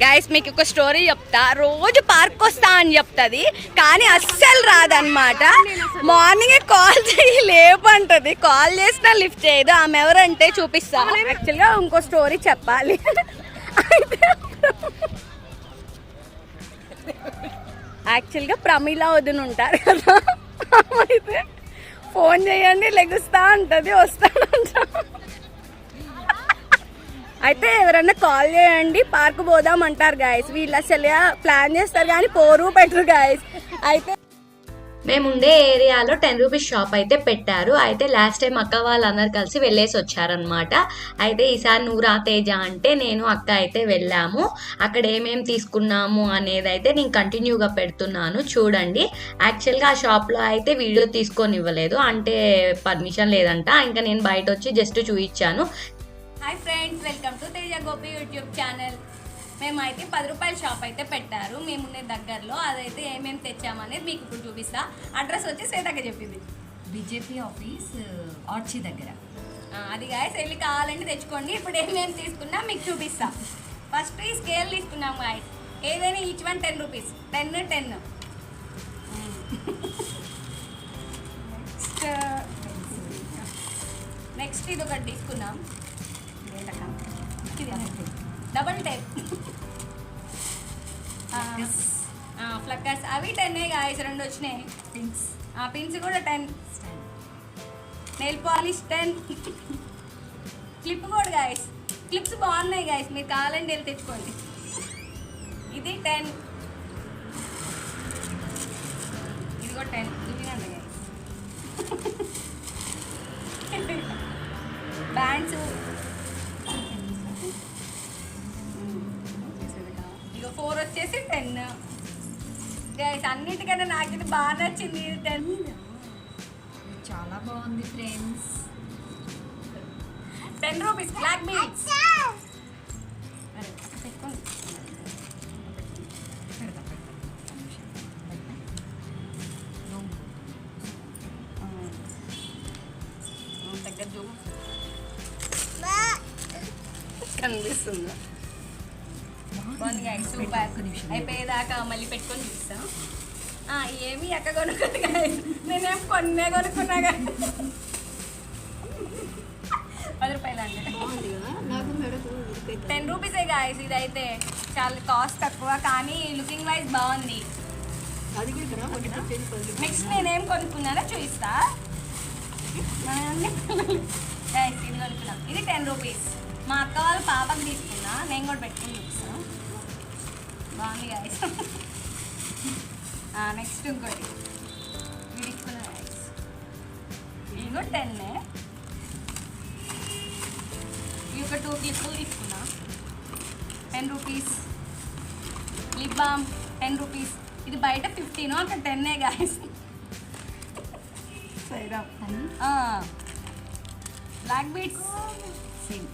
Guys మీకు ఒక story చెప్తా. రోజు పార్క్ వస్తా అని చెప్తుంది కానీ అస్సలు రాదనమాట మార్నింగ్ కాల్ చేయి లేపంటది కాల్ చేసినా లిఫ్ట్ చేయదు. ఆమె ఎవరంటే చూపిస్తా. యాక్చువల్గా ఇంకో స్టోరీ చెప్పాలి. యాక్చువల్గా ప్రమీల వదిన ఉంటారు కదా. అయితే ఫోన్ చేయండి లెగుస్తా ఉంటుంది వస్తానంటా అయితే ఎవరన్నా కాల్ చేయండి పార్క్ పోదాం అంటారు గాయస్ వీళ్ళు అసలు ప్లాన్ చేస్తారు కానీ పోరు పెట్టరు గాయస్ అయితే మేము ఉండే ఏరియాలో టెన్ రూపీస్ షాప్ అయితే పెట్టారు. అయితే లాస్ట్ టైం అక్క వాళ్ళందరూ కలిసి వెళ్ళేసి వచ్చారనమాట అయితే ఈసారి నూరా రాతేజ అంటే నేను అక్క అయితే వెళ్ళాము. అక్కడ ఏమేమి తీసుకున్నాము అనేది అయితే నేను కంటిన్యూగా పెడుతున్నాను. చూడండి. యాక్చువల్గా ఆ షాప్లో అయితే వీడియో తీసుకొని ఇవ్వలేదు. అంటే పర్మిషన్ లేదంట. ఇంకా నేను బయట వచ్చి జస్ట్ చూపించాను hi friends welcome to Teja Gopi YouTube channel మేమైతే పది రూపాయల షాప్ అయితే పెట్టారు. మేముండే దగ్గరలో అదైతే ఏమేమి తెచ్చామనేది మీకు ఇప్పుడు చూపిస్తా. అడ్రస్ వచ్చి శ్వేతక్క చెప్పింది. బీజేపీ ఆఫీస్ ఆర్చి దగ్గర. అది గాయస్ వెళ్ళి కావాలంటే తెచ్చుకోండి. ఇప్పుడు ఏమేమి తీసుకున్నా మీకు చూపిస్తా. ఫస్ట్ ఈ స్కేల్ తీసుకున్నాం గాయస్ ఏదైనా each one ten rupees ten ten next next ఇది ఒకటి తీసుకున్నాం. డబల్ టైప్ ఫ్లక్కర్స్ అవి టెన్ గాయస్ రెండు వచ్చినాయి. పింక్స్ పిన్స్ కూడా ten nail polish ten clip కూడా గాయస్ క్లిప్స్ బాగున్నాయి గాయస్ మీరు కావాలంటే వెళ్ళి తెచ్చుకోండి. ఇది టెన్ ఇది కూడా టెన్ ఇది అండి గాయస్ బ్యాండ్స్ అన్నిటికన్నా నాకు ఇది బాగా నచ్చింది చాలా బాగుంది friends. Ten rupees black zoom కనిపిస్తుంది. బాగుంది. సూపర్. అయిపోయేదాకా మళ్ళీ పెట్టుకొని చూపిస్తాం ఆ, ఏమి ఎక్క కొనుక్కుంది guys. నేనేం కొన్నే కొనుక్కున్నా కదా. పది రూపాయలు అంటే టెన్ రూపీసే గాయస్ ఇదైతే. చాలా కాస్ట్ తక్కువ కానీ లుకింగ్ వైజ్ బాగుంది. నెక్స్ట్ నేనేం కొనుక్కున్నానో చూపిస్తా. ఇది కొనుక్కున్నాం. ఇది టెన్ రూపీస్. మా అక్క వాళ్ళ పాపకి తీసుకున్నా. నేను కూడా పెట్టుకుని చూపిస్తాను బాగుంది గాయస్. నెక్స్ట్ ఇంకోటి ఇది తీసుకున్నా గాయస్ ఇది కూడా టెన్నే ఈ ఒక టూ క్లిప్పులు తీసుకున్నా ten rupees lip balm ten rupees ఇది బయట ఫిఫ్టీన్ అక్కడ టెన్నే guys black beats same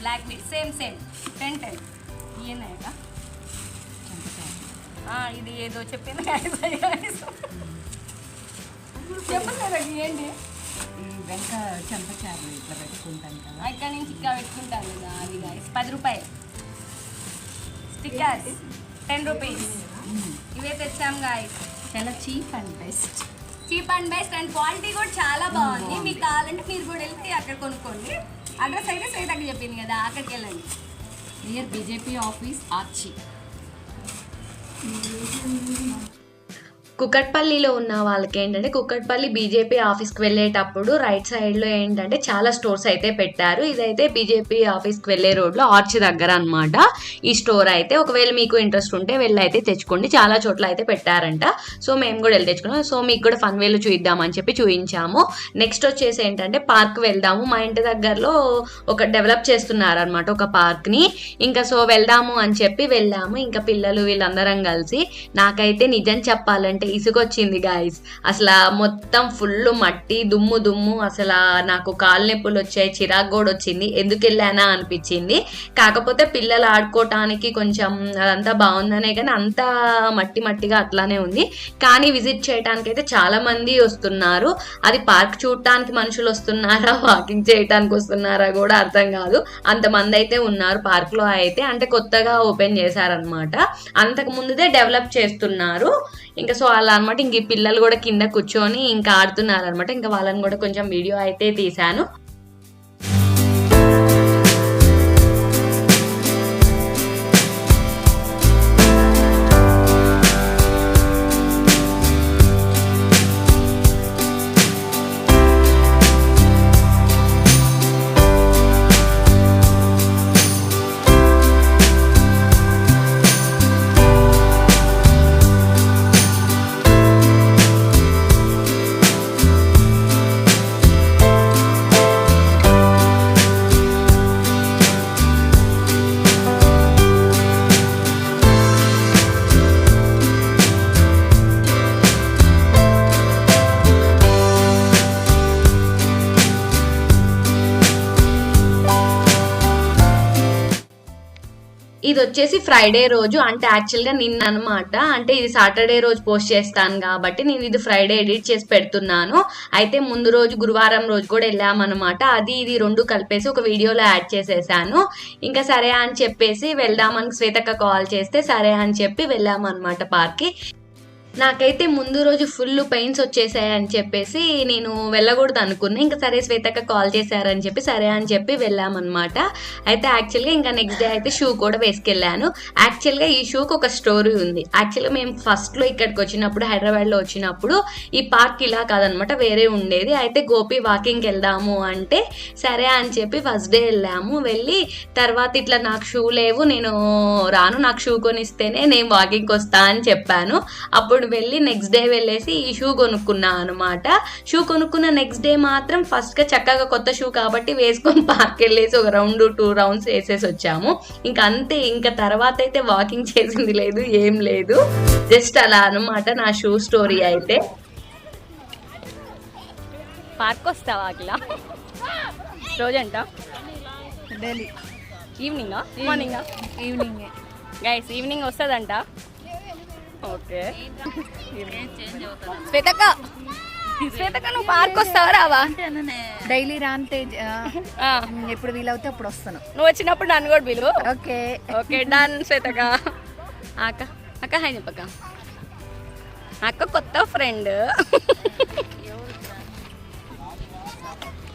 black beats same same ten ten ఈయనగా ఇది ఏదో చెప్పింది. కదా ఏంటి? వెనక చెంపచారు ఇట్లా పెట్టుకుంటాం కదా. ఇక్కడ నుంచి ఇక్కడ పెట్టుకుంటాను కదా అది గాయస్ పది రూపాయలు. స్టిక్కర్స్ టెన్ రూపీస్ ఇవే తెచ్చాం గాయస్ చాలా cheap and best cheap and best and quality కూడా చాలా బాగుంది. మీకు కావాలంటే మీరు కూడా వెళ్తే అక్కడ కొనుక్కోండి. అడ్రస్ అయితే శ్వేతకి చెప్పింది కదా అక్కడికి వెళ్ళండి. నియర్ బీజేపీ ఆఫీస్ ఆర్చి 嗯，有些没什么。కుకట్పల్లిలో ఉన్న వాళ్ళకి ఏంటంటే కుకట్పల్లి బీజేపీ ఆఫీస్కి వెళ్ళేటప్పుడు రైట్ సైడ్లో ఏంటంటే చాలా స్టోర్స్ అయితే పెట్టారు. ఇదైతే బీజేపీ ఆఫీస్కి వెళ్ళే రోడ్లో ఆర్చ్ దగ్గర అన్నమాట. ఈ స్టోర్ అయితే ఒకవేళ మీకు ఇంట్రెస్ట్ ఉంటే వెళ్ళి అయితే తెచ్చుకోండి. చాలా చోట్ల అయితే పెట్టారంట. సో మేము కూడా వెళ్ళి తెచ్చుకున్నాం. సో మీకు కూడా ఫన్ వేలు చూద్దామని చెప్పి చూపించాము నెక్స్ట్ వచ్చేసి ఏంటంటే పార్క్ వెళ్దాము. మా ఇంటి దగ్గరలో ఒక డెవలప్ చేస్తున్నారు అనమాట ఒక పార్క్ని. ఇంకా సో వెళ్దాము అని చెప్పి వెళ్ళాము. ఇంకా పిల్లలు వీళ్ళందరం కలిసి. నాకైతే నిజం చెప్పాలంటే ఇసుకొచ్చింది గాయస్ అసలు మొత్తం ఫుల్ మట్టి దుమ్ము దుమ్ము. అసలు నాకు కాలు నొప్పులు వచ్చాయి చిరాకు కూడా వచ్చింది. ఎందుకు వెళ్ళానా అనిపించింది. కాకపోతే పిల్లలు ఆడుకోవటానికి కొంచెం అదంతా బాగుందనే కానీ అంతా మట్టి మట్టిగా అట్లానే ఉంది. కానీ విజిట్ చేయడానికి అయితే చాలా మంది వస్తున్నారు. అది పార్క్ చూడటానికి మనుషులు వస్తున్నారా వాకింగ్ చేయటానికి వస్తున్నారా కూడా అర్థం కాదు. అంతమంది అయితే ఉన్నారు పార్క్లో అయితే. అంటే కొత్తగా ఓపెన్ చేశారనమాట అంతకు ముందుదే డెవలప్ చేస్తున్నారు. ఇంకా సో అలా అనమాట ఇంక పిల్లలు కూడా కింద కూర్చొని ఇంకా ఆడుతున్నారు అనమాట ఇంకా వాళ్ళని కూడా కొంచెం వీడియో అయితే తీశాను. వచ్చేసి ఫ్రైడే రోజు అంటే యాక్చువల్గా నిన్న అనమాట అంటే ఇది సాటర్డే రోజు పోస్ట్ చేస్తాను కాబట్టి నేను ఇది ఫ్రైడే ఎడిట్ చేసి పెడుతున్నాను. అయితే ముందు రోజు గురువారం రోజు కూడా వెళ్ళామన్నమాట. అది ఇది రెండు కలిపేసి ఒక వీడియోలో యాడ్ చేసేసాను. ఇంకా సరే అని చెప్పేసి వెళ్దామని శ్వేతక్క కాల్ చేస్తే సరే అని చెప్పి వెళ్ళామన్నమాట పార్క్కి నాకైతే ముందు రోజు ఫుల్ పెయిన్స్ వచ్చేసాయి అని చెప్పేసి నేను వెళ్ళకూడదు అనుకున్నా. ఇంకా సరే శ్వేతక్క కాల్ చేశారని చెప్పి సరే అని చెప్పి వెళ్ళామన్నమాట. అయితే యాక్చువల్గా ఇంకా నెక్స్ట్ డే అయితే షూ కూడా వేసుకెళ్ళాను. యాక్చువల్గా ఈ షూకి ఒక స్టోరీ ఉంది. యాక్చువల్గా మేము ఫస్ట్లో ఇక్కడికి వచ్చినప్పుడు హైదరాబాద్లో వచ్చినప్పుడు ఈ పార్క్ ఇలా కాదనమాట వేరే ఉండేది. అయితే గోపి వాకింగ్కి వెళ్దాము అంటే సరే అని చెప్పి ఫస్ట్ డే వెళ్ళాము. వెళ్ళి తర్వాత ఇట్లా నాకు షూ లేవు నేను రాను నాకు షూ కొనిస్తేనే నేను వాకింగ్కి వస్తా అని చెప్పాను. అప్పుడు వెళ్ళి నెక్స్ట్ డే వెళ్ళేసి ఈ షూ కొనుక్కున్నా అనమాట షూ కొనుక్కున్న నెక్స్ట్ డే మాత్రం ఫస్ట్గా చక్కగా కొత్త షూ కాబట్టి వేసుకొని పార్క్ వెళ్ళేసి ఒక రౌండ్ టూ రౌండ్స్ వేసేసి వచ్చాము. ఇంకా అంతే ఇంకా తర్వాత అయితే వాకింగ్ చేసింది లేదు ఏం లేదు. జస్ట్ అలా అనమాట నా షూ స్టోరీ అయితే. పార్క్ వస్తావా అట్లా రోజంట డైలీ ఈవినింగా మార్నింగా ఈవినింగ్ గైస్ ఈవినింగ్ వస్తుందంట. ఓకే. శ్వేతక్క శ్వేతక్క నువ్వు పార్క్ వస్తావా రావా? డైలీ రాంతే ఆ, ఎప్పుడు వీలవుతే అప్పుడు వస్తాను. నువ్వు వచ్చినప్పుడు నన్ను కూడా పిలువు. ఓకే. Okay done శ్వేతక్క. అక్క అక్క చెప్పక్క అక్క కొత్త ఫ్రెండ్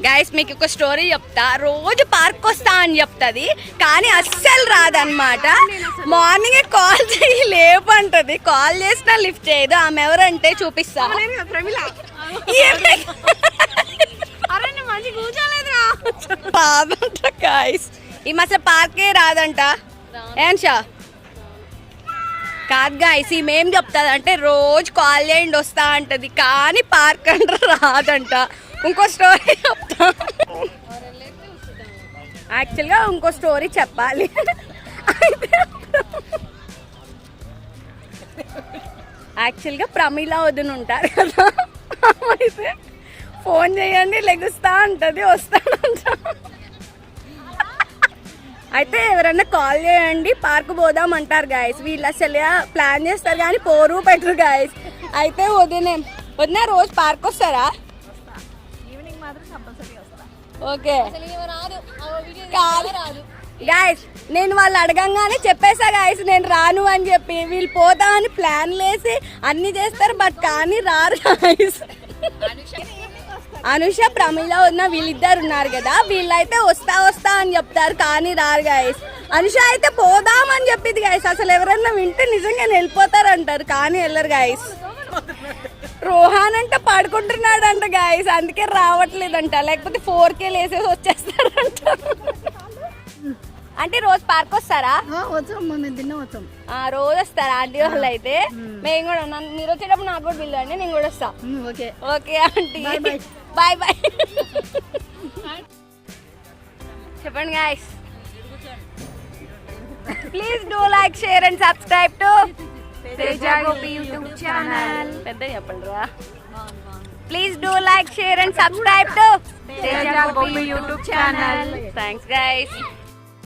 గైస్ మీకు ఒక స్టోరీ చెప్తా. రోజు పార్క్ వస్తా అని చెప్తుంది కానీ అస్సలు రాదనమాట మార్నింగ్ కాల్ చేయి లేపంటది కాల్ చేసినా లిఫ్ట్ చేయదు. ఆమె ఎవరంటే చూపిస్తా? రాదంట గాయస్ ఈ మధ్య పార్కే రాదంట. ఏం షా? కాదు గాయస్ ఈమె ఏం చెప్తుంది అంటే రోజు కాల్ చేయండి వస్తా అంటది. కానీ పార్క్ అంటే రాదంట. ఇంకో స్టోరీ చెప్తా. యాక్చువల్గా ఇంకో స్టోరీ చెప్పాలి. యాక్చువల్గా ప్రమీల వదిన ఉంటారు కదా. అయితే ఫోన్ చేయండి లెగుస్తా ఉంటుంది వస్తానంట. అయితే ఎవరన్నా కాల్ చేయండి పార్క్ పోదాం అంటారు గాయస్ వీళ్ళు అసలు ప్లాన్ చేస్తారు కానీ పోరు పెట్టరు గాయస్ అయితే వదినే వదిన రోజు పార్క్ వస్తారా? ఓకే. గాయస్ నేను వాళ్ళు అడగంగానే చెప్పేసా గాయస్ నేను రాను అని చెప్పి. వీళ్ళు పోతా అని ప్లాన్ వేసి అన్ని చేస్తారు బట్ కానీ రారు గాయస్ అనుష ప్రమీల ఉన్న వీళ్ళిద్దరు ఉన్నారు కదా వీళ్ళైతే వస్తా వస్తా అని చెప్తారు కానీ రారు గాయస్ అనుష అయితే పోదామని చెప్పింది గాయస్ అసలు ఎవరన్నా వింటే నిజంగా వెళ్ళిపోతారు అంటారు కానీ వెళ్ళరు గాయస్ రోహాన్ అంటే పడుకుంటున్నాడు అంట గాయస్ అందుకే రావట్లేదంట. లేకపోతే ఫోర్ కే లేసేసి వచ్చేస్తాడంట. అంటే రోజు పార్క్ వస్తారా? వచ్చాం మేము తిన్న వచ్చాం. ఆ, రోజు వస్తారా ఆంటీ వాళ్ళు అయితే? మేము. కూడా మీరు వచ్చేటప్పుడు నాకు కూడా పిల్లండి నేను కూడా వస్తా. Okay. Okay aunty. Bye bye చెప్పండి guys please do like share and subscribe to YouTube channel పెద్ద చెప్పండిరా. Please do like share and subscribe to Teja Gopi YouTube channel thanks guys